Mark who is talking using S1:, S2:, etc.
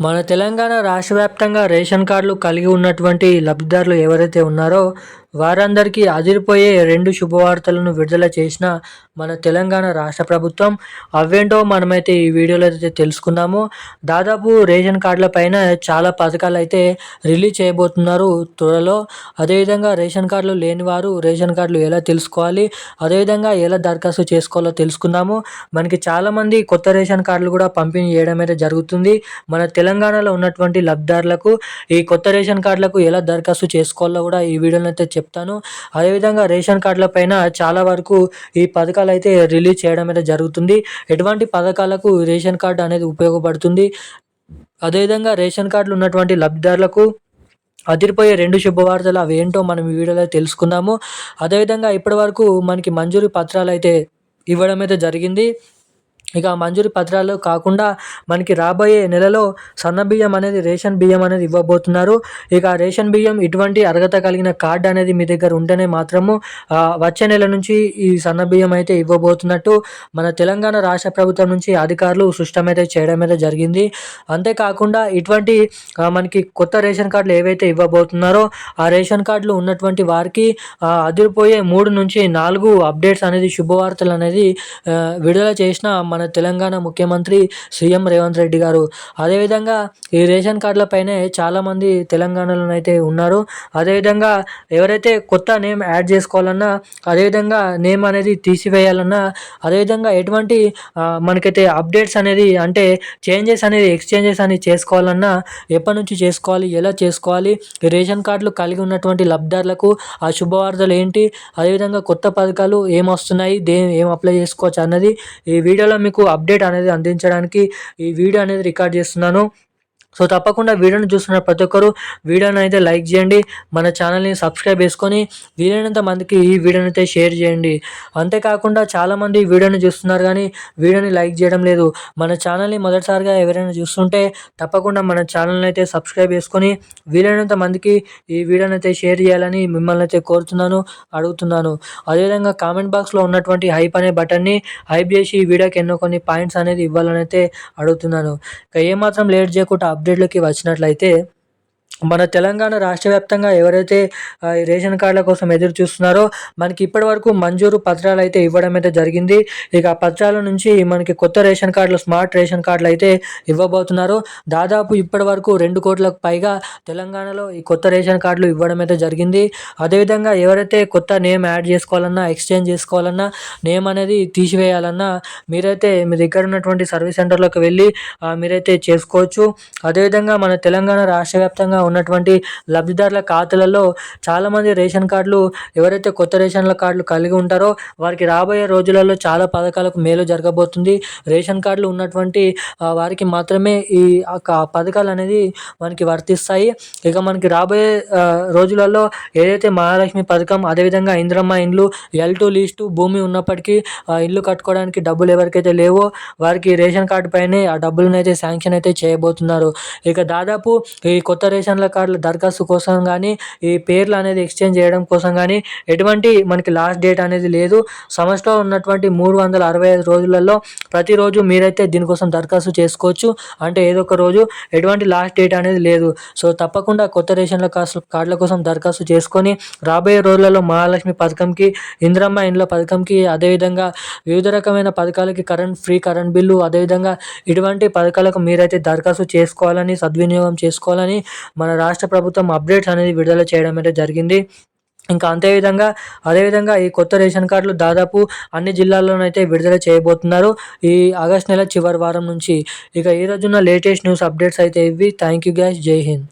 S1: మన తెలంగాణ రాష్ట్ర వ్యాప్తంగా రేషన్ కార్డులు కలిగి ఉన్నటువంటి లబ్ధిదారులు ఎవరైతే ఉన్నారో వారందరికీ అదిరిపోయే రెండు శుభవార్తలను విడుదల చేసిన మన తెలంగాణ రాష్ట్ర ప్రభుత్వం. అవేంటో మనమైతే ఈ వీడియోలో అయితే తెలుసుకుందాము. దాదాపు రేషన్ కార్డుల పైన చాలా పథకాలు అయితే రిలీజ్ చేయబోతున్నారు త్వరలో. అదేవిధంగా రేషన్ కార్డులు లేని వారు రేషన్ కార్డులు ఎలా తెలుసుకోవాలి? అదేవిధంగా ఎలా దరఖాస్తు చేసుకోవాలో తెలుసుకుందాము. మనకి చాలామంది కొత్త రేషన్ కార్డులు కూడా పంపిణీ చేయడం అయితే జరుగుతుంది. మన తెలంగాణలో ఉన్నటువంటి లబ్ధిదారులకు ఈ కొత్త రేషన్ కార్డులకు ఎలా దరఖాస్తు చేసుకోవాలో కూడా ఈ వీడియోలో అయితే చెప్తాను. అదేవిధంగా రేషన్ కార్డుల పైన చాలా వరకు ఈ పథకాలు అయితే రిలీజ్ చేయడం అయితే జరుగుతుంది. ఎటువంటి పథకాలకు రేషన్ కార్డు అనేది ఉపయోగపడుతుంది? అదేవిధంగా రేషన్ కార్డులు ఉన్నటువంటి లబ్ధిదారులకు అదిరిపోయే రెండు శుభవార్తలు అవి ఏంటో మనం ఈ వీడియోలో తెలుసుకుందాము. అదేవిధంగా ఇప్పటి వరకు మనకి మంజూరు పత్రాలు అయితే ఇవ్వడం అయితే జరిగింది. ఇక మంజూరి పత్రాలు కాకుండా మనకి రాబోయే నెలలో సన్న బియ్యం అనేది రేషన్ బియ్యం అనేది ఇవ్వబోతున్నారు. ఇక రేషన్ బియ్యం ఇటువంటి అర్హత కలిగిన కార్డు అనేది మీ దగ్గర ఉంటేనే మాత్రము వచ్చే నెల నుంచి ఈ సన్న బియ్యం అయితే ఇవ్వబోతున్నట్టు మన తెలంగాణ రాష్ట్ర ప్రభుత్వం నుంచి అధికారులు అయితే చేయడం అయితే జరిగింది. అంతేకాకుండా ఇటువంటి మనకి కొత్త రేషన్ కార్డులు ఏవైతే ఇవ్వబోతున్నారో ఆ రేషన్ కార్డులు ఉన్నటువంటి వారికి అదిరిపోయే మూడు నుంచి నాలుగు అప్డేట్స్ అనేది శుభవార్తలు అనేది విడుదల చేసిన మన మన తెలంగాణ ముఖ్యమంత్రి సీఎం రేవంత్ రెడ్డి గారు. అదేవిధంగా ఈ రేషన్ కార్డుల పైనే చాలామంది తెలంగాణలో అయితే ఉన్నారు. అదేవిధంగా ఎవరైతే కొత్త నేమ్ యాడ్ చేసుకోవాలన్నా అదేవిధంగా నేమ్ అనేది తీసివేయాలన్నా అదేవిధంగా ఎటువంటి మనకైతే అప్డేట్స్ అనేది అంటే చేంజెస్ అనేది ఎక్స్చేంజెస్ అని చేసుకోవాలన్నా ఎప్పటి నుంచి చేసుకోవాలి ఎలా చేసుకోవాలి రేషన్ కార్డులు కలిగి ఉన్నటువంటి లబ్ధిదారులకు ఆ శుభవార్తలు ఏంటి అదేవిధంగా కొత్త పథకాలు ఏమొస్తున్నాయి దే ఏం అప్లై చేసుకోవచ్చు అన్నది ఈ వీడియోలో మీకు అప్డేట్ అనేది అందించడానికి ఈ వీడియో అనేది రికార్డ్ చేస్తున్నాను. సో తప్పకుండా వీడియోని చూస్తున్న ప్రతి ఒక్కరు వీడియోని అయితే లైక్ చేయండి మన ఛానల్ని సబ్స్క్రైబ్ చేసుకొని వీలైనంత మందికి ఈ వీడియోని అయితే షేర్ చేయండి. అంతేకాకుండా చాలామంది వీడియోని చూస్తున్నారు కానీ వీడియోని లైక్ చేయడం లేదు. మన ఛానల్ని మొదటిసారిగా ఎవరైనా చూస్తుంటే తప్పకుండా మన ఛానల్ని అయితే సబ్స్క్రైబ్ చేసుకొని వీలైనంత మందికి ఈ వీడియోని అయితే షేర్ చేయాలని మిమ్మల్ని అయితే కోరుతున్నాను అడుగుతున్నాను. అదేవిధంగా కామెంట్ బాక్స్లో ఉన్నటువంటి హైప్ అనే బటన్ని హైప్ చేసి ఈ వీడియోకి ఎన్నో కొన్ని పాయింట్స్ అనేది ఇవ్వాలని అయితే అడుగుతున్నాను. ఇక ఏమాత్రం లేట్ చేయకుండా అప్డేట్లోకి వచ్చినట్లయితే మన తెలంగాణ రాష్ట్ర వ్యాప్తంగా ఎవరైతే రేషన్ కార్డుల కోసం ఎదురు చూస్తున్నారో మనకి ఇప్పటి వరకు మంజూరు పత్రాలు అయితే ఇవ్వడం అయితే జరిగింది. ఇక ఆ పత్రాల నుంచి మనకి కొత్త రేషన్ కార్డులు స్మార్ట్ రేషన్ కార్డులు అయితే ఇవ్వబోతున్నారు. దాదాపు ఇప్పటి వరకు రెండు కోట్లకు పైగా తెలంగాణలో ఈ కొత్త రేషన్ కార్డులు ఇవ్వడం అయితే జరిగింది. అదేవిధంగా ఎవరైతే కొత్త నేమ్ యాడ్ చేసుకోవాలన్నా ఎక్స్చేంజ్ చేసుకోవాలన్నా నేమ్ అనేది తీసివేయాలన్నా మీరైతే మీ దగ్గర ఉన్నటువంటి సర్వీస్ సెంటర్లోకి వెళ్ళి మీరైతే చేసుకోవచ్చు. అదేవిధంగా మన తెలంగాణ రాష్ట్ర వ్యాప్తంగా ఉన్నటువంటి లబ్ధిదారుల ఖాతాలలో చాలామంది రేషన్ కార్డులు ఎవరైతే కొత్త రేషన్ల కార్డులు కలిగి ఉంటారో వారికి రాబోయే రోజులలో చాలా పథకాలకు మేలు జరగబోతుంది. రేషన్ కార్డులు ఉన్నటువంటి వారికి మాత్రమే ఈ పథకాలు అనేది మనకి వర్తిస్తాయి. ఇక మనకి రాబోయే రోజులలో ఏదైతే మహాలక్ష్మి పథకం అదేవిధంగా ఇంద్రమ్మ ఇండ్లు ఎల్ టూ లీస్టు భూమి ఉన్నప్పటికీ ఇల్లు కట్టుకోవడానికి డబ్బులు ఎవరికైతే లేవో వారికి రేషన్ కార్డు పైనే ఆ డబ్బులను అయితే శాంక్షన్ అయితే చేయబోతున్నారు. ఇక దాదాపు ఈ కొత్త రేషన్ రేషన్ల కార్డుల దరఖాస్తు కోసం కానీ ఈ పేర్లు అనేది ఎక్స్చేంజ్ చేయడం కోసం కానీ ఎటువంటి మనకి లాస్ట్ డేట్ అనేది లేదు. సంవత్సరంలో ఉన్నటువంటి మూడు వందల అరవై ఐదు రోజులలో ప్రతిరోజు మీరైతే దీనికోసం దరఖాస్తు చేసుకోవచ్చు. అంటే ఏదో ఒక రోజు ఎటువంటి లాస్ట్ డేట్ అనేది లేదు. సో తప్పకుండా కొత్త రేషన్ల కార్డుల కోసం దరఖాస్తు చేసుకొని రాబోయే రోజులలో మహాలక్ష్మి పథకంకి ఇంద్రమ్మ ఇండ్ల పథకంకి అదేవిధంగా వివిధ రకమైన పథకాలకి కరెంట్ ఫ్రీ కరెంట్ బిల్లు అదేవిధంగా ఇటువంటి పథకాలకు మీరైతే దరఖాస్తు చేసుకోవాలని సద్వినియోగం చేసుకోవాలని మన రాష్ట్ర ప్రభుత్వం అప్డేట్స్ అనేది విడుదల చేయడం అయితే జరిగింది. ఇంకా అంతేవిధంగా అదేవిధంగా ఈ కొత్త రేషన్ కార్డులు దాదాపు అన్ని జిల్లాల్లోనైతే విడుదల చేయబోతున్నారు. ఈ ఆగస్ట్ నెల చివరి వారం నుంచి. ఇక ఈ రోజున లేటెస్ట్ న్యూస్ అప్డేట్స్ అయితే ఇవి. Thank you guys. జై హింద్.